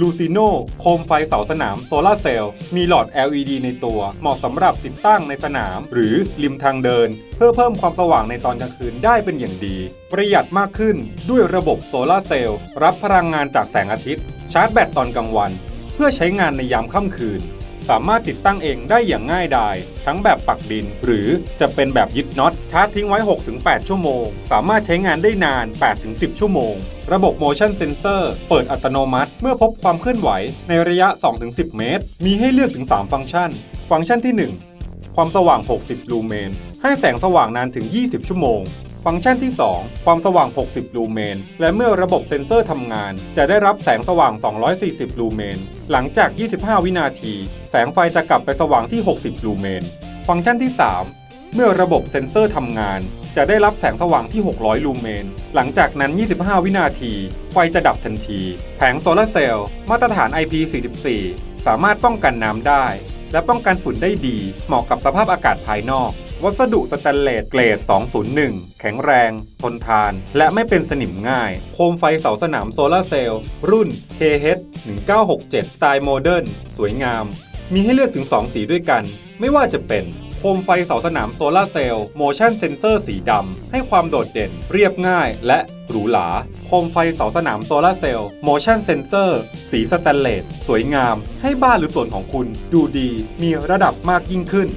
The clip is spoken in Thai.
ลูซิโนโคมไฟเสาสนามโซลาเซลล์มีหลอด LED ในตัว เหมาะสำหรับติดตั้งในสนาม หรือริมทางเดิน เพื่อเพิ่มความสว่างในตอนกลางคืนได้เป็นอย่างดี ประหยัดมากขึ้นด้วยระบบโซลาเซลล์รับพลังงานจากแสงอาทิตย์ ชาร์จแบตตอนกลางวัน เพื่อใช้งานในยามค่ำคืน สามารถติดตั้งเองได้อย่างง่ายดาย ทั้งแบบปักดิน หรือจะเป็นแบบยึดน็อตชาร์จทิ้งไว้ 6-8 ชั่วโมง สามารถใช้งานได้นาน 8-10 ชั่วโมง ระบบ motion sensor เปิดอัตโนมัติ เมื่อพบความเคลื่อนไหวในระยะ 2-10 เมตร มีให้เลือกถึง 3 ฟังก์ชัน ฟังก์ชันที่ 1 ความสว่าง 60 ลูเมน ให้แสงสว่างนานถึง 20 ชั่วโมง ฟังก์ชันที่ 2 ความสว่าง 60 ลูเมน และเมื่อระบบเซ็นเซอร์ทำงาน จะได้รับแสงสว่าง 240 ลูเมน หลังจาก 25 วินาที แสงไฟจะกลับไปสว่างที่ 60 ลูเมน ฟังก์ชันที่ 3 เมื่อระบบเซ็นเซอร์ทำงาน จะได้รับแสงสว่างที่ 600 ลูเมน หลังจากนั้น 25 วินาที ไฟจะดับทันที แผงโซลาร์เซลล์ มาตรฐาน IP44 สามารถป้องกันน้ำได้ และป้องกันฝุ่นได้ดี เหมาะกับสภาพอากาศภายนอก วัสดุสแตนเลสเกรด 201 แข็งแรง ทนทาน และไม่เป็นสนิมง่าย โคมไฟเสาสนามโซลาเซลล์ รุ่น KH 1967 สไตล์โมเดิร์น สวยงาม มีให้เลือกถึง 2 สีด้วยกัน ไม่ว่าจะเป็นโคมไฟเสาสนามโซลาเซลล์ motion sensor สีดำ ให้ความโดดเด่น เรียบง่ายและหรูหรา โคมไฟเสาสนามโซลาเซลล์ motion sensor สีสแตนเลส สวยงาม ให้บ้านหรือส่วนของคุณดูดี มีระดับมากยิ่งขึ้น